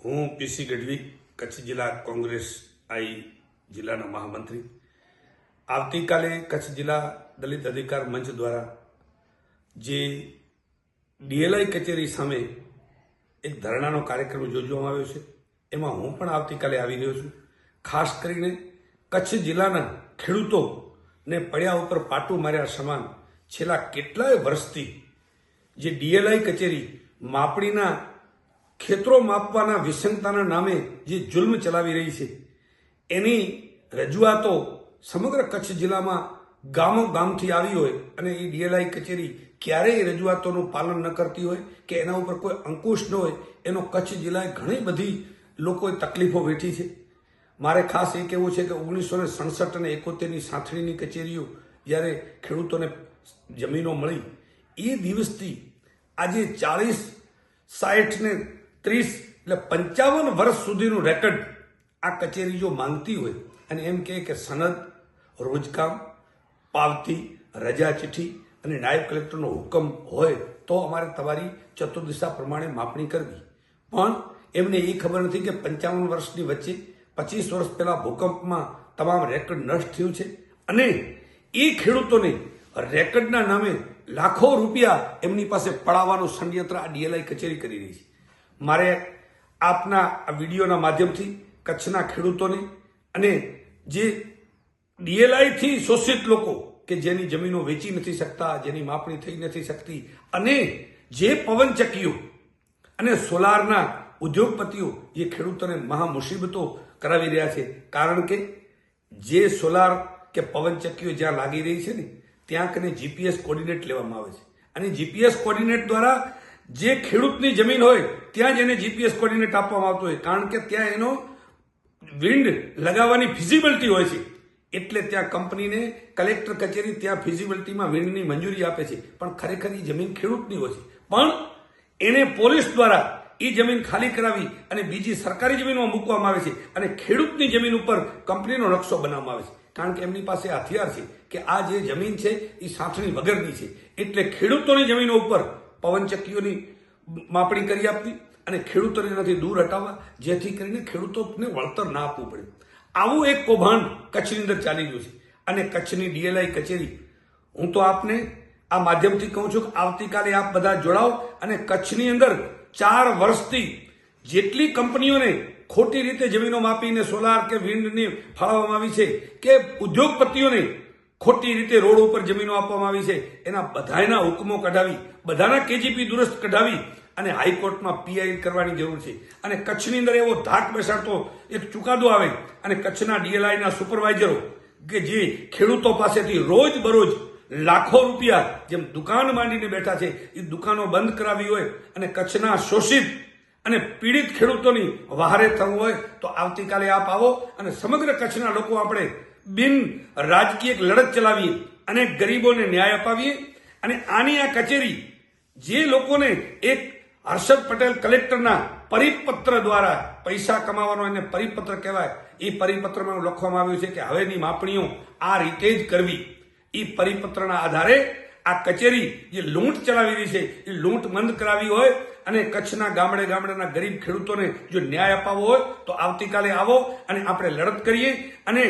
હું પીસી ગઢવી, કચ્છ જિલ્લા કોંગ્રેસ આઈ જિલ્લાના મહામંત્રી. આવતીકાલે કચ્છ જિલ્લા દલિત અધિકાર મંચ દ્વારા જે ડીએલઆઈ કચેરી સામે એક ધરણાનો કાર્યક્રમ યોજવામાં આવ્યો છે, એમાં હું પણ આવતીકાલે આવી રહ્યો છું. ખાસ કરીને કચ્છ જિલ્લાના ખેડૂતોને પડ્યા ઉપર પાટું માર્યા સમાન છેલ્લા કેટલાય વર્ષથી જે ડીએલઆઈ કચેરી માપણીના ખેતરો માપવાના વિસંગતાના નામે જે જુલ્મ ચલાવી રહી છે, એની રજૂઆતો સમગ્ર કચ્છ જિલ્લામાં ગામો ગામથી આવી હોય અને એ ડીએલઆઈ કચેરી ક્યારેય રજૂઆતોનું પાલન ન કરતી હોય કે એના ઉપર કોઈ અંકુશ ન હોય, એનો કચ્છ જિલ્લાએ ઘણી બધી લોકોએ તકલીફો વેઠી છે. મારે ખાસ એ કહેવું છે કે ઓગણીસો ને સડસઠ અને એકોતેરની સાંથણીની કચેરીઓ જ્યારે ખેડૂતોને જમીનો મળી, એ દિવસથી આજે ચાલીસ સાઠ ને ત્રીસ એટલે પંચાવન વર્ષ સુધીનું રેકર્ડ આ કચેરી જો માંગતી હોય અને એમ કહે કે સનદ રોજકામ પાવતી રજા ચિઠ્ઠી અને નાયબ કલેક્ટરનો હુકમ હોય તો અમારે તમારી ચતુર્દિશા પ્રમાણે માપણી કરવી. પણ એમને એ ખબર નથી કે પંચાવન વર્ષની વચ્ચે પચીસ વર્ષ પહેલા ભૂકંપમાં તમામ રેકર્ડ નષ્ટ થયું છે અને એ ખેડૂતોને રેકર્ડના નામે લાખો રૂપિયા એમની પાસે પડાવવાનું ષડયંત્ર આ ડીએલઆઈ કચેરી કરી રહી છે. મારે આપના આ વિડીયોના માધ્યમથી કચ્છના ખેડૂતોને અને જે ડીએલઆઈથી શોષિત લોકો કે જેની જમીનો વેચી નથી શકતા, જેની માપણી થઈ નથી શકતી, અને જે પવનચક્કીઓ અને સોલારના ઉદ્યોગપતિઓ જે ખેડૂતોને મહા મુસીબતો કરાવી રહ્યા છે, કારણ કે જે સોલાર કે પવનચક્કીઓ જ્યાં લાગી રહી છે ને, ત્યાં કને જીપીએસ કોર્ડિનેટ લેવામાં આવે છે. અને જીપીએસ કોર્ડિનેટ દ્વારા જે ખેડૂતની જમીન હોય, ત્યાં જ એને જીપીએસ કોર્ડિનેટ આપવામાં આવતો હોય. કારણ કે ત્યાં એનો વિન્ડ લગાવવાની ફિઝિબિલિટી હોય છે. એટલે ત્યાં કંપનીને કલેક્ટર કચેરી ત્યાં ફિઝિબિલિટીમાં વિન્ડની મંજૂરી આપે છે. પણ ખરેખર એ જમીન ખેડૂતની હોય છે. પણ એને પોલીસ દ્વારા એ જમીન ખાલી કરાવી અને બીજી સરકારી જમીનમાં મૂકવામાં આવે છે અને ખેડૂતની જમીન ઉપર કંપનીનો નકશો બનાવવામાં આવે છે. કારણ કે એમની પાસે હથિયાર છે કે આ જે જમીન છે એ સાંઠણી વગરની છે. એટલે ખેડૂતોની જમીનો ઉપર પવનચક્કીઓની માપણી કરી આપવી અને ખેડૂતોને એનાથી દૂર હટાવવા, જેથી કરીને ખેડૂતોને વળતર ના આપવું પડે. આવું એક કૌભાંડ કચ્છની અંદર ચાલી ગયું છે. અને કચ્છની ડીએલઆઈ કચેરી, હું તો આપને આ માધ્યમથી કહું છું કે આવતીકાલે આપ બધા જોડાઓ અને કચ્છની અંદર ચાર વર્ષથી જેટલી કંપનીઓને ખોટી રીતે જમીનો માપીને સોલાર કે વિન્ડની ફાળવવામાં આવી છે કે ઉદ્યોગપતિઓને ખોટી રીતે રોડ ઉપર જમીનો આપવામાં આવી છે. એના બધાના હુકમો કઢાવી, બધાના કેજીપી દુરસ્ત કઢાવી અને હાઈકોર્ટમાં પીઆઈ કરવાની જરૂર છે. અને કચ્છની અંદર એવો ધાક બેસાડતો એક ચુકાદો આવે અને કચ્છના ડીએલઆઈના સુપરવાઇઝરો કે જે ખેડૂતો પાસેથી રોજ બરોજ લાખો રૂપિયા જેમ દુકાન માંડીને બેઠા છે, એ દુકાનો બંધ કરાવી હોય અને કચ્છના શોષિત અને પીડિત ખેડૂતોની વહારે થવું હોય તો આવતીકાલે આપ આવો અને સમગ્ર કચ્છના લોકો આપણે બિન રાજકીય લડત ચલાવીએ અને ગરીબોને ન્યાય અપાવીએ અને આની આ કચેરી જે લોકોને એક હર્ષદ પટેલ કલેક્ટરના પરિપત્ર દ્વારા પૈસા કમાવાનો એને પરિપત્ર કહેવાય, એ પરિપત્રમાં લખવામાં આવ્યું છે કે હવેની માપણીઓ આ રીતે જ કરવી. એ પરિપત્રના આધારે આ કચેરી જે લૂંટ ચલાવી રહી છે, એ લૂંટ બંધ કરાવી હોય અને કચ્છના ગામડે ગામડેના ગરીબ ખેડૂતોને જો ન્યાય અપાવવો હોય તો આવતીકાલે આવો અને આપણે લડત કરીએ અને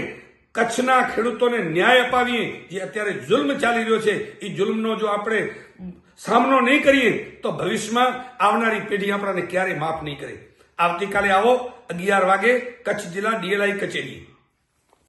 કચ્છના ખેડૂતોને ન્યાય અપાવીએ, જે અત્યારે જુલ્મ ચાલી રહ્યો છે, એ જુલ્મનો જો આપણે સામનો નહીં કરીએ, તો ભવિષ્યમાં આવનારી પેઢી આપણાને ક્યારેય માફ નહીં કરે. આવતીકાલે આવો અગિયાર વાગે કચ્છ જિલ્લા ડીએલઆઈ કચેરી.